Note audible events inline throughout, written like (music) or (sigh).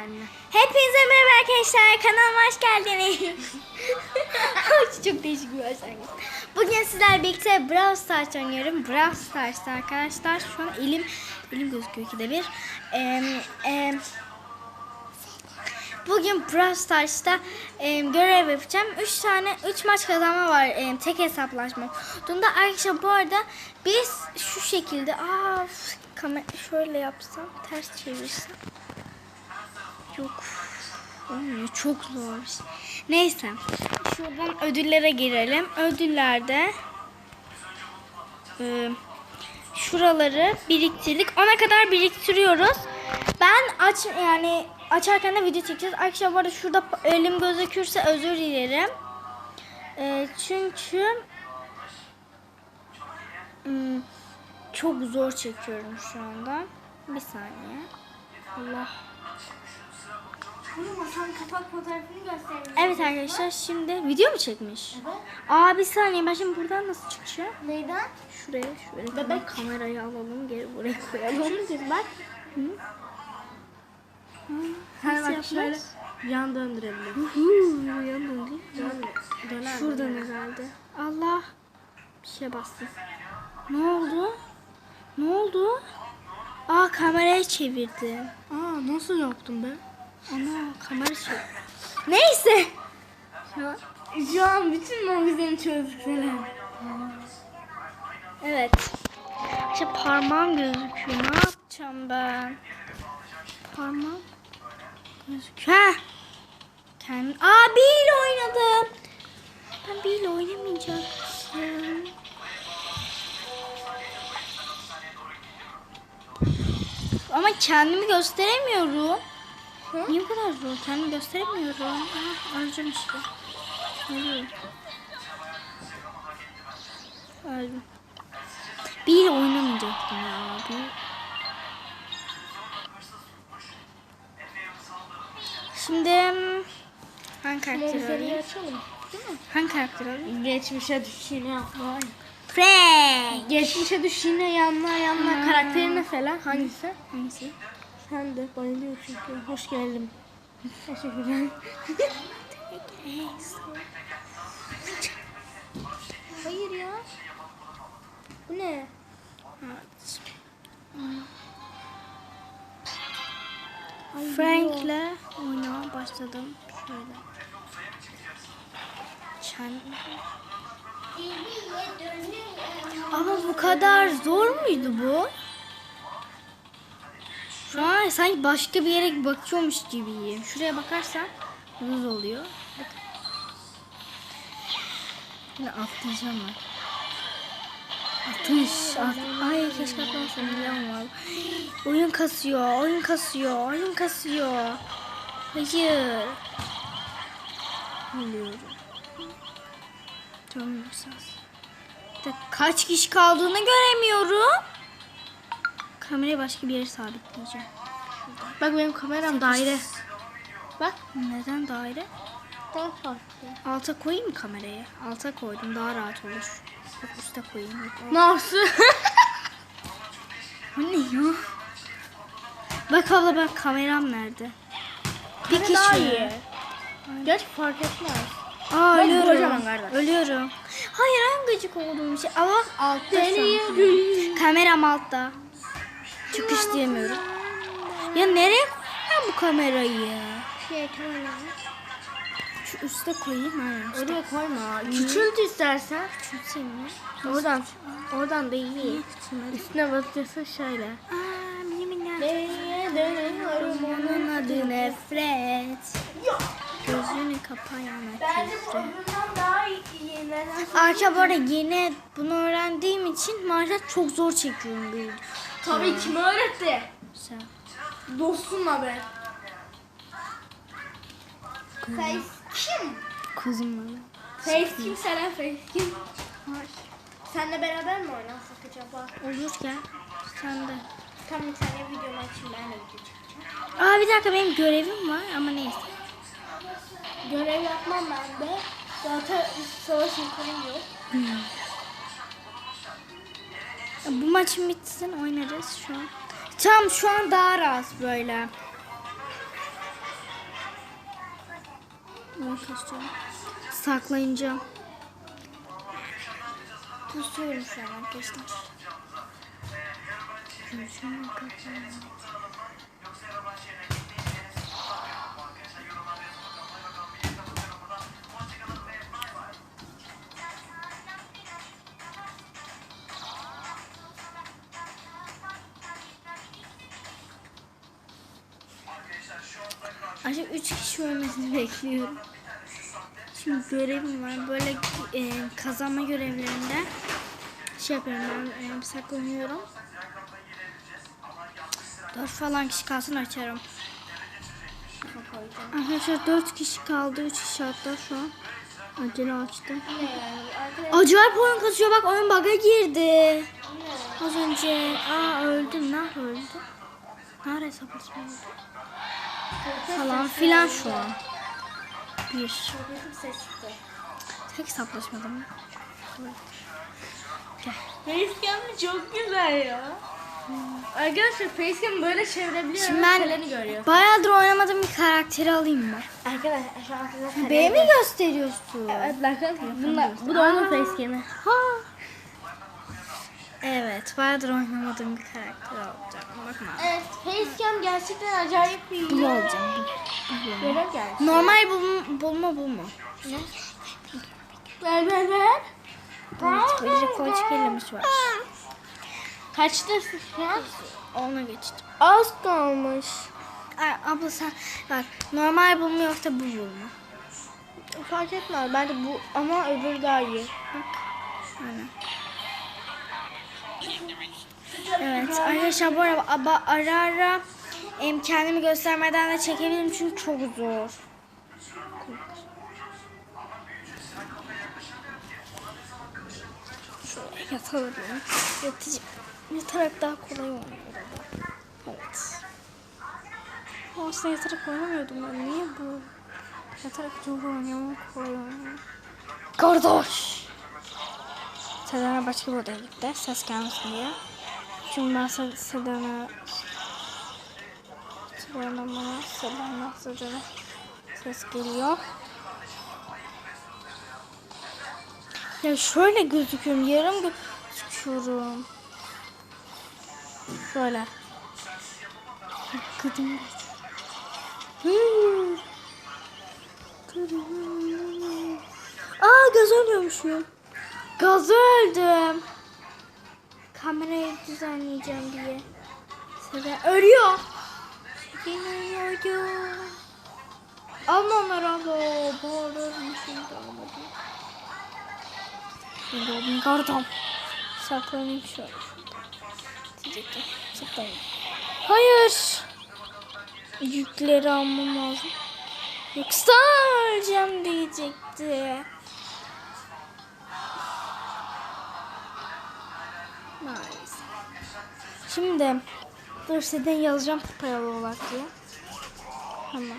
kendine. Hepinize merhaba arkadaşlar. Kanalıma hoş geldiniz. (laughs) Çok değişik bir başlangıç. Bugün sizlerle birlikte Brawl Stars oynuyorum. Brawl Stars'ta arkadaşlar şu an elim elim gözüküyor ki de bir. Em, em, bugün Brawl Stars'ta em, görev yapacağım. 3 tane 3 maç kazanma var em, tek hesaplaşma. Bunda arkadaşlar bu arada biz şu şekilde aa kamera şöyle yapsam ters çevirsem Yok. Olmuyor. Çok zor. Neyse. Şuradan ödüllere girelim. Ödüllerde e, şuraları biriktirdik. Ona kadar biriktiriyoruz. Ben aç yani açarken de video çekeceğiz. Arkadaşlar bu şurada elim gözükürse özür dilerim. E, çünkü hmm, çok zor çekiyorum şu anda. Bir saniye. Allah. Evet arkadaşlar şimdi video mu çekmiş? Evet. Aa bir saniye ben şimdi buradan nasıl çıkacağım? Neyden? Şuraya şöyle Bebek. kamerayı alalım geri buraya koyalım. Şunu bak. Nasıl Sen bak yapacağız? şöyle yan döndürebilirim. Huu, yandım değil mi? Dön, döner. Şuradan herhalde. Allah. Bir şey bastım. Ne oldu? Ne oldu? Aa kamerayı çevirdim. Aa nasıl yaptın be? Ana kamera çevir. Neyse. Şu an, şu an bütün mavizeni çözdük Selen. Evet. İşte parmağım gözüküyor. Ne yapacağım ben? Parmağım gözüküyor. Ha. Kendim... Aa bir ile oynadım. Ben bir ile oynamayacaktım. Ama kendimi gösteremiyorum. Niye bu kadar zor? Kendimi gösteremiyorum. Aha, öleceğim işte. Ölüyorum. Öldüm. Bir oynamayacaktım ya. Bir... Şimdi hmm, hangi karakter alayım? Hangi karakter alayım? Geçmişe düş yine yapma. Frank. Geçmişe düş yine yanına yanına. Karakteri mesela hangisi? Hangisi? Sen de bayılıyor çünkü. Hoş geldin. Teşekkürler. Hayır ya. Bu ne? Frank'le oyuna başladım. Şöyle. Çen... Ama bu kadar zor muydu bu? Şu an sanki başka bir yere bakıyormuş gibiyim. Şuraya bakarsan hızlı oluyor. Bak. Atlayacağım ben. Atış. At Ay keşke atlamasam biliyorum valla. Oyun kasıyor, oyun kasıyor, oyun kasıyor. Hayır. Canım esas. Bir kaç kişi kaldığını göremiyorum. Kamerayı başka bir yere sabitleyeceğim. Bak benim kameram daire. Bak. Neden daire? Daha farklı. Alta koyayım mı kamerayı? Alta koydum daha rahat olur. Yok üste koyayım. Nasıl? (laughs) Bu ne ya? Bak abla bak kameram nerede? Bir kişi. daha iyi. Geç fark etmez. Aa Bak, ölüyorum. Ölüyorum. Hayır en gıcık olduğum şey. Ama altta. Kameram altta. Çıkış diyemiyorum. Ya nereye koyayım bu kamerayı? Şey kamera. Şu üste koyayım. Ha. Oraya koyma. Küçült istersen. Küçülteyim mi? Oradan. Oradan da iyi. Üstüne basıyorsun şöyle. Aa. Nereye dönüyorum Onun adı nefret. Gözünü kapayan nefret. daha iyi. Neden? Arka bu arada yeni bunu öğrendiğim için maalesef çok zor çekiyorum video. Tabii kim öğretti? Sen. Dostumla be. Face kim? Kuzum bana. Face kim? Selen Face kim? Senle beraber mi oynasak acaba? Olur gel. Sen de. Tam bir tane video açayım ben de video çekeceğim. Aa bir dakika benim görevim var ama neyse. Görev yapmam ben de. Zaten savaş yeteneğim yok. Bu maçın bitsin oynarız şu an. Tamam şu an daha rahat böyle. Ben kasıyorum. Saklayınca. Kusuyorum şu an arkadaşlar. Gözümü kapatıyorum. Ayrıca 3 kişi ölmesini (laughs) bekliyorum. Şimdi görevim var. Böyle e, kazanma görevlerinde şey yapıyorum ben e, saklanıyorum. 4 falan kişi kalsın açarım. Arkadaşlar 4 kişi kaldı. 3 kişi hatta şu an. Acele açtım. Acayip oyun kasıyor bak oyun bug'a girdi. Az önce aa öldüm. Ne öldü? Nerede sapasım öldü? Falan filan şu an. Bir. Tek hesaplaşmadım mı? Facecam çok güzel ya. Arkadaşlar Facecam böyle çevirebiliyor. Şimdi ben görüyor. bayağıdır oynamadığım bir karakteri alayım mı? Arkadaşlar Seleni B'ye mi gösteriyorsun? Evet. Bunlar, bu da onun Facecam'i. Ha. Evet, bayağıdır oynamadığım bir karakter alacağım. Bakma. Evet Facecam gerçekten acayip iyi. Bu alacağım. Bu. Görev geldi. Normal bulma, bulma bu mu? Ver ver ver. Evet, böyle koç gelemiş var. Kaçtasın an? Ona geçtim. Az kalmış. Ay, abla sen bak normal bulma yoksa bu bulma. Fark etmez. Bence bu ama öbürü daha iyi. Bak. Aynen. Evet arkadaşlar bu arada aba- ara ara kendimi göstermeden de çekebilirim çünkü çok zor. Şöyle yatalım. Yatacağım. Yatarak daha kolay oynuyor. Evet. Aslında yatarak oynamıyordum ben. Niye bu? Yatarak çok oynuyorum. Kolay oynuyorum. Kardeş. Sedana başka bir odaya gitti. Ses gelmesin diye. Çünkü ben Se- Sedana... Sedana bana, Sedana, Sedana ses geliyor. Ya şöyle gözüküyorum. Yarım gözüküyorum. Şöyle. Kadın Hmm. Aa gaz ölüyormuşum. Gaz öldüm. Kamerayı düzenleyeceğim diye. Sezen ölüyor. Yine ölüyor. Alma onları abla. Bağırırmışım da almadım. Şimdi oldum gardım. Saklanayım şöyle. Diyecektim. Saklanayım. Hayır. Yükleri almam lazım. Yoksa öleceğim diyecekti. Maalesef. Şimdi dur sizden yazacağım paralı olarak diye. Hemen.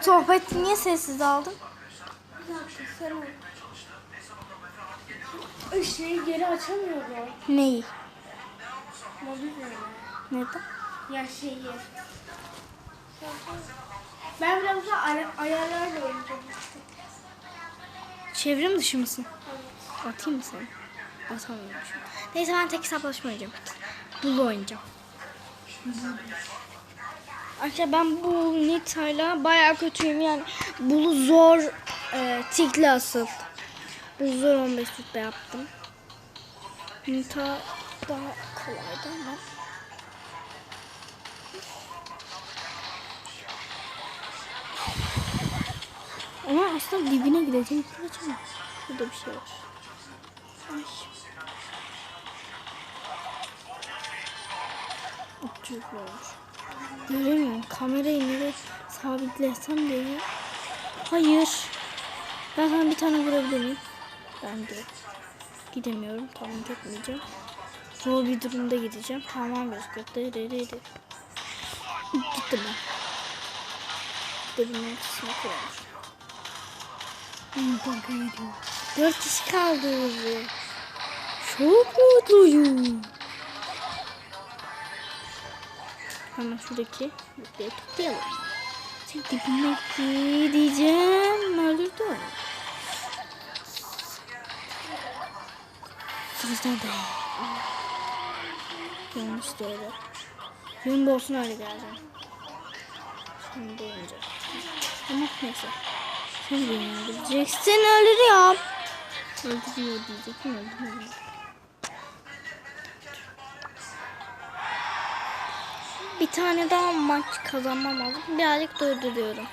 Sohbet niye sessiz aldın? Bir dakika sen Işığı geri açamıyorum. Neyi? Mobilyayı. Neden? Ya şeyi. Ben biraz da ay- ayarlarla oynayacağım. Çevrim dışı mısın? Atayım mı seni? An. Neyse ben tek hesaplaşma oynayacağım. Bulu oynayacağım. Arkadaşlar ben bu Nita'yla bayağı kötüyüm yani. Bulu zor e, tikli asıl. Bu zor 15 rütbe yaptım. Nita daha kolaydı ama. Ama aslında dibine gideceğim. Gideceğim. Burada bir şey var. Ay. Ucuz olmuş. Göremiyorum. Kamerayı nereye sabitlesem diye. Hayır. Ben sana bir tane vurabilir miyim? Ben de gidemiyorum. Tamam gitmeyeceğim. Zor bir durumda gideceğim. Tamam gözüküyor. Gittim ben. Gidebilmek için koymuş. Kanka gidiyor. Dört kişi kaldı. Çok mutluyum. Hemen şuradaki yükleri toplayalım. Dibime diyeceğim. Öldürdü. Sizden de. Yanlış doğru. Yün olsun öyle geleceğim. Şimdi önce. Ama neyse. Sen beni öldüreceksin öldürüyorum. Öldürüyor diyecektim öldürüyor. Bir tane daha maç kazanmam lazım. Birazcık durduruyorum.